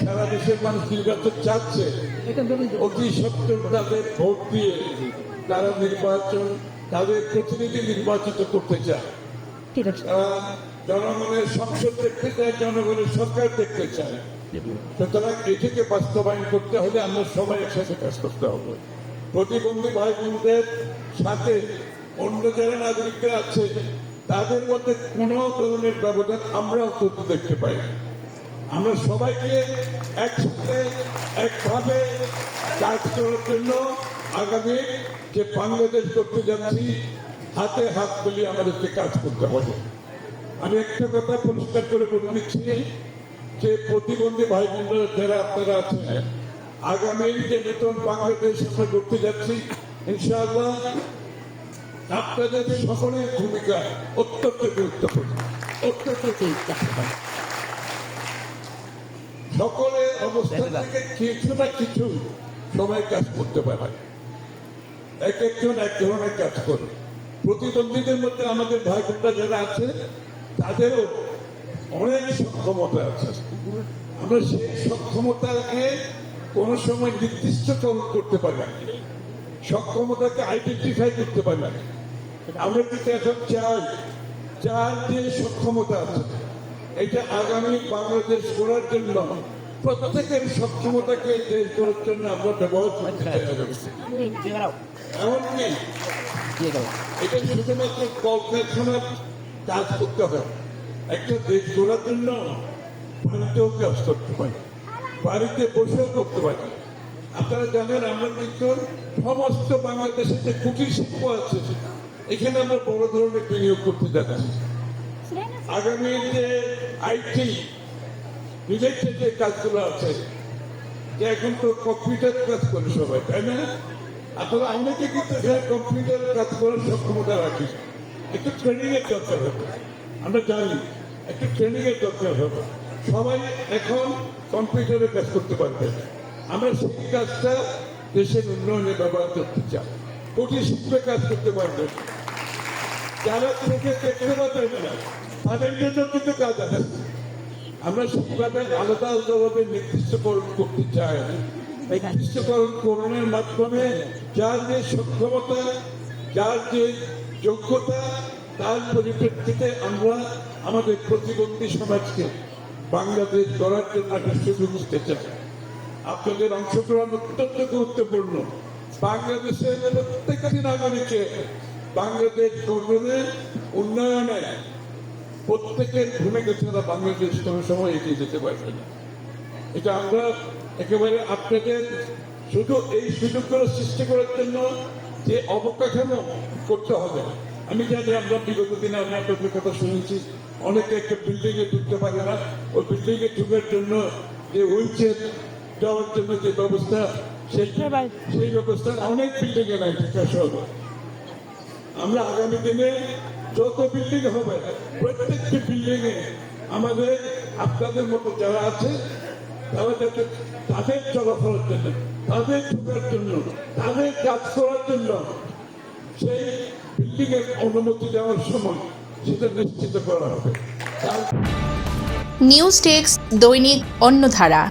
সারা দেশের মানুষ নির্বাচন চাচ্ছে। অতি সত্তর তাদের ভোট দিয়ে তারা নির্বাচন তাদের প্রতিনিধি নির্বাচিত করতে চায়। ঠিক আছে। তারা জনগণের সংসদ দেখতে চায় জনগণের সরকার দেখতে চায়। সুতরাং এটিকে বাস্তবায়ন করতে হলে আমরা সবাই একসাথে কাজ করতে হবে। প্রতিবন্ধী ভাই বোনদের সাথে অন্য যারা নাগরিকরা আছে তাদের মধ্যে কোনো ধরনের ব্যবধান আমরা অন্তত দেখতে পাই। না। আমরা সবাইকে একসাথে, একভাবে কাজ করার জন্য আগামী যে বাংলাদেশ করতে যাচ্ছি, হাতে হাত মিলিয়ে আমাদেরকে কাজ করতে হবে। আমি একটা কথা পরিষ্কার করে বলে দিচ্ছি যে প্রতিবন্ধী ভাই বোনরা যারা আপনারা আছেন, আগামী যে নতুন বাংলাদেশ আমরা করতে যাচ্ছি, ইনশাআল্লাহ আপনাদের সকলের ভূমিকা অত্যন্ত গুরুত্বপূর্ণ। অত্যন্ত গুরুত্বপূর্ণ। সকলের অবস্থান থেকে কিছু না কিছু সবাই কাজ করতে পারে। এক একজন এক ধরনের কাজ করে। প্রতিদ্বন্দ্বীদের মধ্যে আমাদের ভাই বোনরা যারা আছে তাদেরও অনেক সক্ষমতা আছে। আমরা সেই সক্ষমতাকে কোনো সময় নির্দিষ্টকরণ করতে পারি না। সক্ষমতাকে আইডেন্টিফাই করতে পারি না। আমরা কিন্তু এখন চাই যার যে সক্ষমতা আছে। এটা আগামী বাংলাদেশ গড়ার জন্য প্রত্যেকের সক্ষমতাকে দেশ গড়ার জন্য আমরা ব্যবহার করতে চাই এমনকি এটা শুধুমাত্র কলকারখানার কাজ করতে হবে। একটা দেশ গড়ার জন্য বাড়িতেও কাজ করতে পারি বাড়িতে বসেও করতে পারি আপনারা জানেন আমরা কিন্তু সমস্ত বাংলাদেশে যে কুটির শিল্প আছে এখানে আমরা বড় ধরনের বিনিয়োগ করতে যাচ্ছি আগামী যে আইটি রিলেটেড যে কাজগুলো আছে। যে এখন তো কম্পিউটার কাজ করে সবাই, তাই না? আপনারা অনেকে কিন্তু কম্পিউটার কাজ করার সক্ষমতা রাখি। একটু ট্রেনিং এর দরকার হবে। আমরা জানি, একটু ট্রেনিং এর দরকার হবে। সবাই এখন কম্পিউটারে কাজ করতে পারবে। আমরা সেই কাজটা দেশের উন্নয়নে ব্যবহার করতে চাই। কুটির শিল্পে কাজ করতে পারবে। যারা চোখে দেখতে না তাদের জন্য কিন্তু কাজ আছে। আমরা সেইভাবে আলাদা আলাদাভাবে নির্দিষ্টকরণ করতে চাই। নির্দিষ্টকরণ করণের মাধ্যমে যার যে সক্ষমতা, যার যে যোগ্যতা, তার পরিপ্রেক্ষিতে আমরা আমাদের প্রতিবন্ধী সমাজকে বাংলাদেশ গড়ার জন্য একটা সুযোগ দিতে চাই। আপনাদের অংশগ্রহণ অত্যন্ত গুরুত্বপূর্ণ। বাংলাদেশের প্রত্যেকটি নাগরিককে বাংলাদেশ গঠনের উন্নয়নে প্রত্যেকের ভূমিকা ছাড়া বাংলাদেশ কোনো সময় এগিয়ে যেতে পারবে না। এটা আমরা একেবারে আপনাদের শুধু এই সুযোগগুলো সৃষ্টি করার জন্য যে অবকাঠামো করতে হবে। আমি জানি আমরা বিগত দিনে আমি আপনাদের কথা শুনেছি অনেকে একটা বিল্ডিং এ ঢুকতে পারে না। ওই বিল্ডিং এ ঢুকার জন্য যে হুইল চেয়ার যাওয়ার জন্য যে ব্যবস্থা সেই সেই ব্যবস্থা অনেক বিল্ডিং এ নাই ঢাকা শহরে। আমরা আগামী দিনে যত বিল্ডিং হবে, প্রত্যেকটি বিল্ডিং এ আমাদের, আপনাদের মতো যারা আছে তাদের চলাফেরার জন্য, তাদের ঢোকার জন্য, তাদের কাজ করার জন্য সেই বিল্ডিং এর অনুমতি দেওয়ার সময় সেটা নিশ্চিত করা হবে। নিউজ টেক্স দৈনিক অন্যধারা